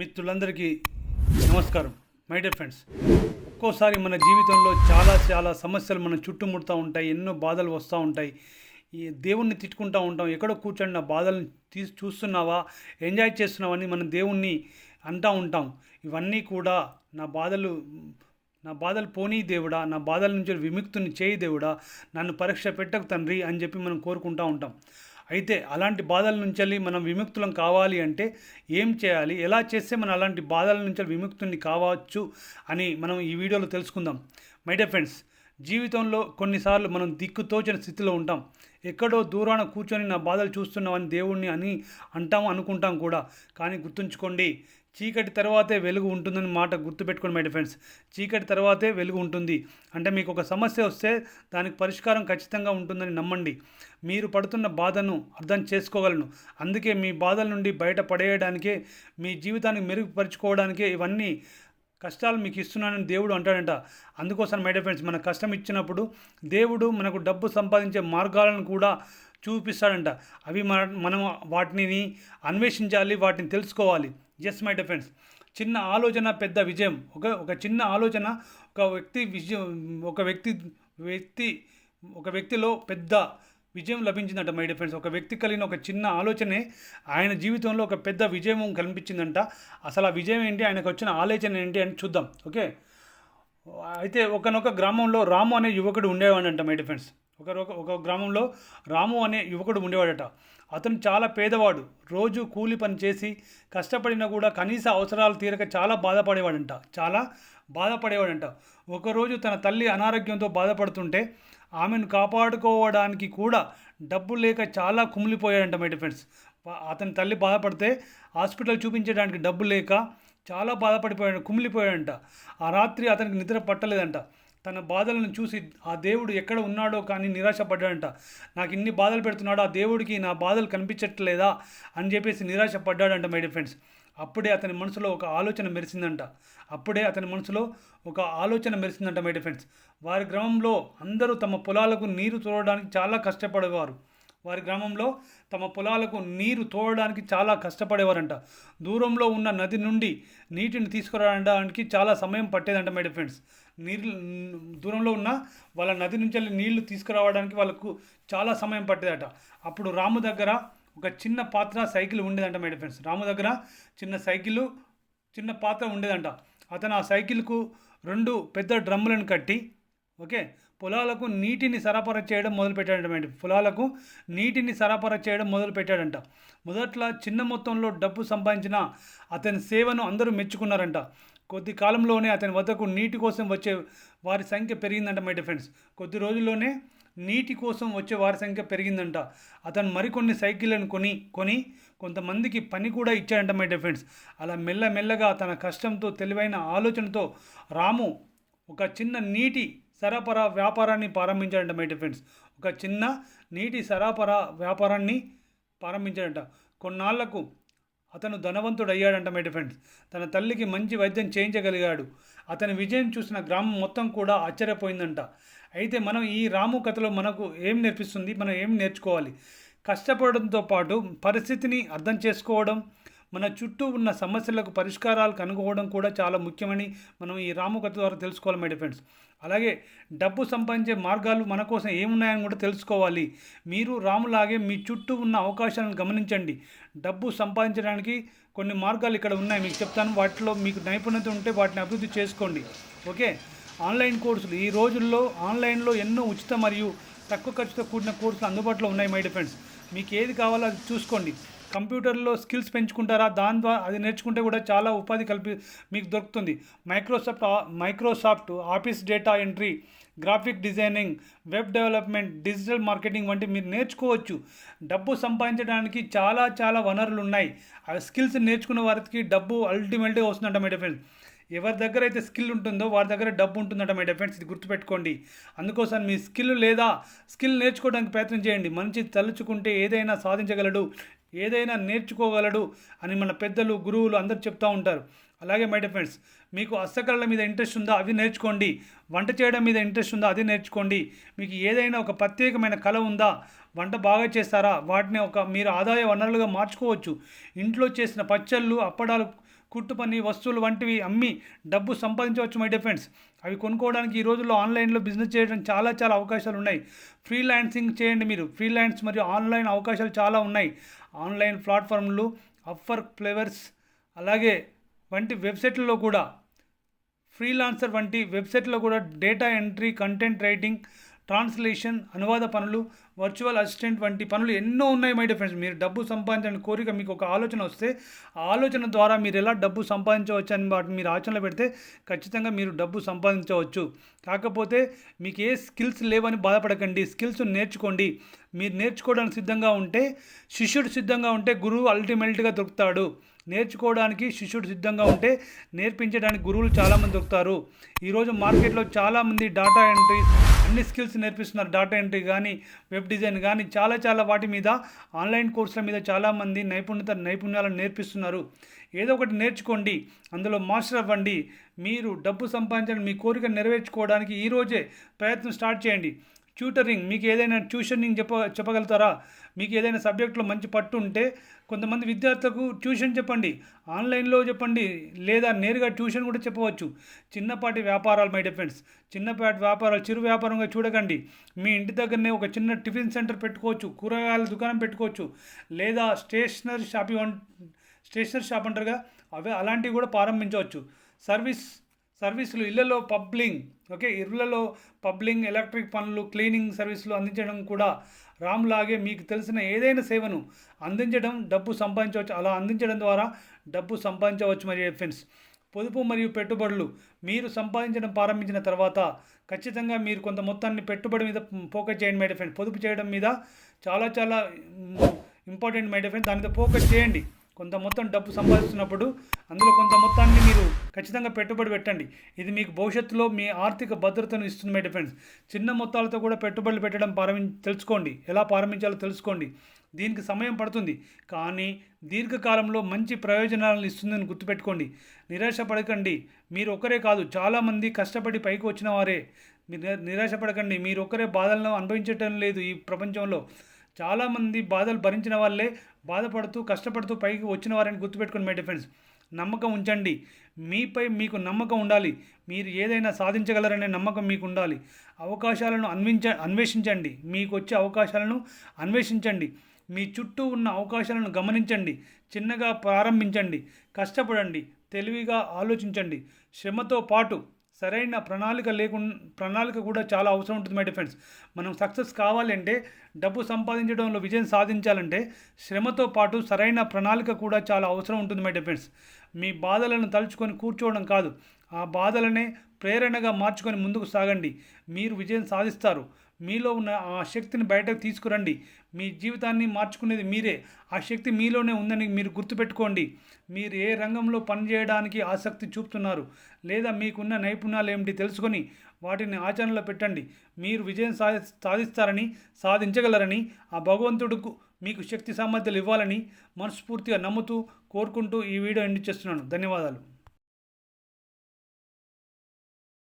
మిత్రులందరికీ నమస్కారం. My dear friends ఒక్కోసారి మన జీవితంలో చాలా చాలా సమస్యలు మన చుట్టుముడుతూ ఉంటాయి ఎన్నో బాధలు వస్తూ ఉంటాయి. ఈ దేవుణ్ణి తిట్టుకుంటూ ఉంటాం. ఎక్కడో కూర్చొని నా బాధలను తీసి చూస్తున్నావా ఎంజాయ్ చేస్తున్నావని మనం దేవుణ్ణి అంటూ ఉంటాం. ఇవన్నీ కూడా నా బాధలు నా బాధలు పోనీ దేవుడా నా బాధల నుంచి విముక్తుని చేయి దేవుడా నన్ను పరీక్ష పెట్టకు తండ్రి అని చెప్పి మనం కోరుకుంటూ ఉంటాం. అయితే అలాంటి బాధల నుంచి మనం విముక్తులం కావాలి అంటే ఏం చేయాలి? ఎలా చేస్తే మనం అలాంటి బాధల నుంచి విముక్తుని కావచ్చు అని మనం ఈ వీడియోలో తెలుసుకుందాం. మై డియర్ ఫ్రెండ్స్ జీవితంలో కొన్నిసార్లు మనం దిక్కుతోచిన స్థితిలో ఉంటాం. ఎక్కడో దూరాన కూర్చొని నా బాధలు చూస్తున్నామని దేవుణ్ణి అని అంటాం అనుకుంటాం కూడా. కానీ గుర్తుంచుకోండి చీకటి తర్వాతే వెలుగు ఉంటుందని మాట గుర్తుపెట్టుకోండి మై ఫ్రెండ్స్ చీకటి తర్వాతే వెలుగు ఉంటుంది. అంటే మీకు ఒక సమస్య వస్తే దానికి పరిష్కారం ఖచ్చితంగా ఉంటుందని నమ్మండి. మీరు పడుతున్న బాధను అర్థం చేసుకోగలను. అందుకే మీ బాధల నుండి బయటపడేయడానికే మీ జీవితాన్ని మెరుగుపరుచుకోవడానికే ఇవన్నీ కష్టాలు మీకు ఇస్తున్నానని దేవుడు అంటాడంట. అందుకోసం మై ఫ్రెండ్స్ మన కష్టం ఇచ్చినప్పుడు దేవుడు మనకు డబ్బు సంపాదించే మార్గాలను కూడా చూపిస్తాడంట. అవి మన మనం వాటిని అన్వేషించాలి వాటిని తెలుసుకోవాలి. ఎస్ మై డిఫెన్స్ చిన్న ఆలోచన పెద్ద విజయం. ఒక ఒక చిన్న ఆలోచన ఒక వ్యక్తి విజయం ఒక వ్యక్తి వ్యక్తి ఒక వ్యక్తిలో పెద్ద విజయం లభించిందంట మై డియర్ ఫ్రెండ్స్ ఒక వ్యక్తి కలిగిన ఒక చిన్న ఆలోచనే ఆయన జీవితంలో ఒక పెద్ద విజయం కనిపించిందంట అసలు ఆ విజయం ఏంటి? ఆయనకు వచ్చిన ఆలోచన ఏంటి అని చూద్దాం ఓకే అయితే ఒకనొక గ్రామంలో రాము అనే యువకుడు ఉండేవాడంట మై డియర్ ఫ్రెండ్స్ ఒక ఒక- గ్రామంలో రాము అనే యువకుడు ఉండేవాడట. అతను చాలా పేదవాడు. రోజు కూలి పని చేసి కష్టపడినా కూడా కనీస అవసరాలు తీరక చాలా బాధపడేవాడంట. చాలా బాధపడేవాడంట. ఒకరోజు తన తల్లి అనారోగ్యంతో బాధపడుతుంటే ఆమెను కాపాడుకోవడానికి కూడా డబ్బు లేక చాలా కుమిలిపోయాడంట మై ఫ్రెండ్స్ అతని తల్లి బాధపడితే హాస్పిటల్ చూపించడానికి డబ్బు లేక చాలా బాధపడిపోయాడు కుమిలిపోయాడంట. ఆ రాత్రి అతనికి నిద్ర పట్టలేదంట. తన బాధలను చూసి ఆ దేవుడు ఎక్కడ ఉన్నాడో కానీ నిరాశపడ్డాడంట. నాకు ఇన్ని బాధలు పెడుతున్నాడు ఆ దేవుడికి నా బాధలు కనిపించట్లేదా అని చెప్పేసి నిరాశపడ్డాడంట మై డియర్ ఫ్రెండ్స్ అప్పుడే అతని మనసులో ఒక ఆలోచన మెరిసిందంట. అప్పుడే అతని మనసులో ఒక ఆలోచన మెరిసిందంట మై ఫ్రెండ్స్ వారి గ్రామంలో అందరూ తమ పొలాలకు నీరు తోడడానికి చాలా కష్టపడేవారు. వారి గ్రామంలో తమ పొలాలకు నీరు తోడడానికి చాలా కష్టపడేవారంట. దూరంలో ఉన్న నది నుండి నీటిని తీసుకురావడానికి చాలా సమయం పట్టేదంట మై ఫ్రెండ్స్ నీళ్ళు దూరంలో ఉన్న వాళ్ళ నది నుంచి వెళ్ళి నీళ్ళు తీసుకురావడానికి వాళ్ళకు చాలా సమయం పట్టేదట. అప్పుడు రాము దగ్గర ఒక చిన్న పాత్ర సైకిల్ ఉండేదంట మై ఫ్రెండ్స్ రాము దగ్గర చిన్న సైకిల్ చిన్న పాత్ర ఉండేదంట. అతను ఆ సైకిల్కు రెండు పెద్ద డ్రమ్ములను కట్టి ఓకే పొలాలకు నీటిని సరఫరా చేయడం మొదలుపెట్టాడంట పొలాలకు నీటిని సరఫరా చేయడం మొదలుపెట్టాడంట. మొదట్లో చిన్న మొత్తంలో డబ్బు సంపాదించిన అతని సేవను అందరూ మెచ్చుకున్నారంట. కొద్ది కాలంలోనే అతని వద్దకు నీటి కోసం వచ్చే వారి సంఖ్య పెరిగిందంట మై ఫ్రెండ్స్ కొద్ది రోజుల్లోనే నీటి కోసం వచ్చే వారి సంఖ్య పెరిగిందంట. అతను మరికొన్ని సైకిళ్ళను కొని కొని కొంతమందికి పని కూడా ఇచ్చాడంట మై ఫ్రెండ్స్ అలా మెల్లమెల్లగా తన కష్టంతో తెలివైన ఆలోచనతో రాము ఒక చిన్న నీటి సరఫరా వ్యాపారాన్ని ప్రారంభించాడంట మై ఫ్రెండ్స్ ఒక చిన్న నీటి సరఫరా వ్యాపారాన్ని ప్రారంభించాడంట. కొన్నాళ్ళకు అతను ధనవంతుడు అయ్యాడంట మై ఫ్రెండ్స్ తన తల్లికి మంచి వైద్యం చేయించగలిగాడు. అతని విజయం చూసిన గ్రామం మొత్తం కూడా ఆశ్చర్యపోయిందంట. అయితే మనం ఈ రాము కథలో మనకు ఏం నేర్పిస్తుంది? మనం ఏం నేర్చుకోవాలి? కష్టపడడంతో పాటు పరిస్థితిని అర్థం చేసుకోవడం మన చుట్టూ ఉన్న సమస్యలకు పరిష్కారాలు కనుగొనడం కూడా చాలా ముఖ్యమని మనం ఈ రాము కథ ద్వారా తెలుసుకోవాలి మై ఫ్రెండ్స్ అలాగే డబ్బు సంపాదించే మార్గాలు మన కోసం ఏమున్నాయని కూడా తెలుసుకోవాలి. మీరు రాములాగే మీ చుట్టూ ఉన్న అవకాశాలను గమనించండి. డబ్బు సంపాదించడానికి కొన్ని మార్గాలు ఇక్కడ ఉన్నాయి. మీకు చెప్తాను. వాటిలో మీకు నైపుణ్యత ఉంటే వాటిని అభివృద్ధి చేసుకోండి. ఓకే? ఆన్లైన్ కోర్సులు. ఈ రోజుల్లో ఆన్లైన్లో ఎన్నో ఉచిత మరియు తక్కువ ఖర్చుతో కూడిన కోర్సులు అందుబాటులో ఉన్నాయి మై డిఫెండ్స్ మీకు ఏది కావాలో అది చూసుకోండి. కంప్యూటర్లో స్కిల్స్ పెంచుకుంటారా? దాని ద్వారా అది నేర్చుకుంటే కూడా చాలా ఉపాధి కల్పి మీకు దొరుకుతుంది. Microsoft Microsoft office data entry graphic designing web development digital marketing వంటి మీరు నేర్చుకోవచ్చు. డబ్బు సంపాదించడానికి చాలా చాలా వనరులు ఉన్నాయి. ఆ స్కిల్స్ నేర్చుకున్న వారికి డబ్బు అల్టిమేట్గా వస్తుందంట మై ఫ్రెండ్స్. ఎవరి దగ్గర అయితే స్కిల్ ఉంటుందో వారి దగ్గర డబ్బు ఉంటుందట మై ఫ్రెండ్స్. ఇది గుర్తుపెట్టుకోండి. అందుకోసం మీ స్కిల్ లేదా స్కిల్ నేర్చుకోవడానికి ప్రయత్నం చేయండి. మంచి తలుచుకుంటే ఏదైనా సాధించగలడు. ఏదైనా నేర్చుకోగలడు అని మన పెద్దలు గురువులు అందరూ చెప్తూ ఉంటారు. అలాగే మై ఫ్రెండ్స్ మీకు హస్తకళల మీద ఇంట్రెస్ట్ ఉందా అవి నేర్చుకోండి. వంట చేయడం మీద ఇంట్రెస్ట్ ఉందా అది నేర్చుకోండి. మీకు ఏదైనా ఒక ప్రత్యేకమైన కళ ఉందా వంట బాగా చేస్తారా వాటిని ఒక మీరు ఆదాయ వనరులుగా మార్చుకోవచ్చు. ఇంట్లో చేసిన పచ్చళ్ళు అప్పడాలు కుట్టు పని వస్తువులు వంటివి అమ్మి డబ్బు సంపాదించవచ్చు మై డియర్ ఫ్రెండ్స్ అవి కొనుక్కోవడానికి ఈ రోజుల్లో ఆన్లైన్లో బిజినెస్ చేయడం చాలా చాలా అవకాశాలు ఉన్నాయి. ఫ్రీలాన్సింగ్ చేయండి మీరు. ఫ్రీలాన్స్ మరియు ఆన్లైన్ అవకాశాలు చాలా ఉన్నాయి. ఆన్లైన్ ప్లాట్ఫామ్లు అఫర్ ఫ్లేవర్స్ అలాగే వంటి వెబ్సైట్లలో కూడా ఫ్రీలాన్సర్ వంటి వెబ్సైట్లో కూడా data entry content writing translation అనువాద పనులు వర్చువల్ అసిస్టెంట్ వంటి పనులు ఎన్నో ఉన్నాయి మై డియర్ ఫ్రెండ్స్. మీరు డబ్బు సంపాదించాలని కోరిక మీకు ఒక ఆలోచన వస్తే ఆ ఆలోచన ద్వారా మీరు ఎలా డబ్బు సంపాదించవచ్చు అని వాటిని మీరు ఆచరణలో పెడితే ఖచ్చితంగా మీరు డబ్బు సంపాదించవచ్చు. కాకపోతే మీకు ఏ స్కిల్స్ లేవని బాధపడకండి స్కిల్స్ నేర్చుకోండి. మీరు నేర్చుకోవడానికి సిద్ధంగా ఉంటే శిష్యుడు సిద్ధంగా ఉంటే గురువు అల్టిమేట్గా దొరుకుతాడు. నేర్చుకోవడానికి శిష్యుడు సిద్ధంగా ఉంటే నేర్పించడానికి గురువులు చాలామంది దొరుకుతారు. ఈరోజు మార్కెట్లో చాలామంది డాటా ఎంట్రీ అన్ని స్కిల్స్ నేర్పిస్తున్నారు డాటా ఎంట్రీ కానీ వెబ్ డిజైన్ కానీ చాలా చాలా వాటి మీద ఆన్లైన్ కోర్సుల మీద చాలామంది నైపుణ్యత నైపుణ్యాలను నేర్పిస్తున్నారు. ఏదో ఒకటి నేర్చుకోండి అందులో మాస్టర్ అవ్వండి మీరు డబ్బు సంపాదించడం మీ కోరిక నెరవేర్చుకోవడానికి ఈరోజే ప్రయత్నం స్టార్ట్ చేయండి. ట్యూటరింగ్ మీకు ఏదైనా ట్యూషనింగ్ చెప్ప చెప్పగలుగుతారా? మీకు ఏదైనా సబ్జెక్ట్లో మంచి పట్టు ఉంటే కొంతమంది విద్యార్థులకు ట్యూషన్ చెప్పండి. ఆన్లైన్లో చెప్పండి. లేదా నేరుగా ట్యూషన్ కూడా చెప్పవచ్చు. చిన్నపాటి వ్యాపారాలు మై డిఫెండ్స్ చిన్నపాటి వ్యాపారాలు చిరు వ్యాపారంగా చూడకండి. మీ ఇంటి దగ్గరనే ఒక చిన్న టిఫిన్ సెంటర్ పెట్టుకోవచ్చు. కూరగాయల దుకాణం పెట్టుకోవచ్చు. లేదా స్టేషనరీ షాపింగ్ స్టేషనరీ షాప్ అంటారుగా అవే అలాంటివి కూడా ప్రారంభించవచ్చు. సర్వీస్ సర్వీసులు ఇళ్ళలో పబ్లింగ్ ఓకే ఇళ్ళలో పబ్లింగ్ ఎలక్ట్రిక్ పనులు క్లీనింగ్ సర్వీసులు అందించడం కూడా రామ్లాగే మీకు తెలిసిన ఏదైనా సేవను అందించడం డబ్బు సంపాదించవచ్చు. అలా అందించడం ద్వారా డబ్బు సంపాదించవచ్చు మరి ఫ్రెండ్స్. పొదుపు మరియు పెట్టుబడులు మీరు సంపాదించడం ప్రారంభించిన తర్వాత ఖచ్చితంగా మీరు కొంత మొత్తాన్ని పెట్టుబడి మీద ఫోకస్ చేయండి మై ఫ్రెండ్ పొదుపు చేయడం మీద చాలా చాలా ఇంపార్టెంట్ మై ఫ్రెండ్ దాని మీద ఫోకస్ చేయండి. కొంత మొత్తం డబ్బు సంపాదిస్తున్నప్పుడు అందులో కొంత మొత్తాన్ని మీరు ఖచ్చితంగా పెట్టుబడి పెట్టండి. ఇది మీకు భవిష్యత్తులో మీ ఆర్థిక భద్రతను ఇస్తుంది మై ఫ్రెండ్స్ చిన్న మొత్తాలతో కూడా పెట్టుబడులు పెట్టడం ప్రారంభి తెలుసుకోండి. ఎలా ప్రారంభించాలో తెలుసుకోండి. దీనికి సమయం పడుతుంది. కానీ దీర్ఘకాలంలో మంచి ప్రయోజనాలను ఇస్తుందని గుర్తుపెట్టుకోండి. నిరాశపడకండి. మీరు ఒకరే కాదు చాలామంది కష్టపడి పైకి వచ్చిన వారే. నిరాశపడకండి. మీరు ఒకరే బాధలను అనుభవించటం లేదు ఈ ప్రపంచంలో. చాలామంది బాధలు భరించిన వాళ్ళే బాధపడుతూ కష్టపడుతూ పైకి వచ్చిన వారిని గుర్తుపెట్టుకుని మై డిఫెన్స్ నమ్మకం ఉంచండి. మీపై మీకు నమ్మకం ఉండాలి. మీరు ఏదైనా సాధించగలరనే నమ్మకం మీకు ఉండాలి. అవకాశాలను అన్వించ అన్వేషించండి. మీకు వచ్చే అవకాశాలను అన్వేషించండి. మీ చుట్టూ ఉన్న అవకాశాలను గమనించండి. చిన్నగా ప్రారంభించండి. కష్టపడండి. తెలివిగా ఆలోచించండి. శ్రమతో పాటు సరైన ప్రణాళిక లేకుండా ప్రణాళిక కూడా చాలా అవసరం ఉంటుంది మై డిఫెండ్స్ మనం సక్సెస్ కావాలంటే డబ్బు సంపాదించడంలో విజయం సాధించాలంటే శ్రమతో పాటు సరైన ప్రణాళిక కూడా చాలా అవసరం ఉంటుంది మై డిఫెండ్స్ మీ బాధలను తలుచుకొని కూర్చోవడం కాదు. ఆ బాధలనే ప్రేరణగా మార్చుకొని ముందుకు సాగండి. మీరు విజయం సాధిస్తారు. మీలో ఉన్న ఆ శక్తిని బయటకు తీసుకురండి. మీ జీవితాన్ని మార్చుకునేది మీరే. ఆ శక్తి మీలోనే ఉందని మీరు గుర్తుపెట్టుకోండి. మీరు ఏ రంగంలో పనిచేయడానికి ఆసక్తి చూపుతున్నారు? లేదా మీకున్న నైపుణ్యాలు ఏమిటి తెలుసుకొని వాటిని ఆచరణలో పెట్టండి. మీరు విజయం సాధి సాధిస్తారని సాధించగలరని ఆ భగవంతుడుకు మీకు శక్తి సామర్థ్యాలు ఇవ్వాలని మనస్ఫూర్తిగా నమ్ముతూ కోరుకుంటూ ఈ వీడియో ఎండ్ చేస్తున్నాను. ధన్యవాదాలు.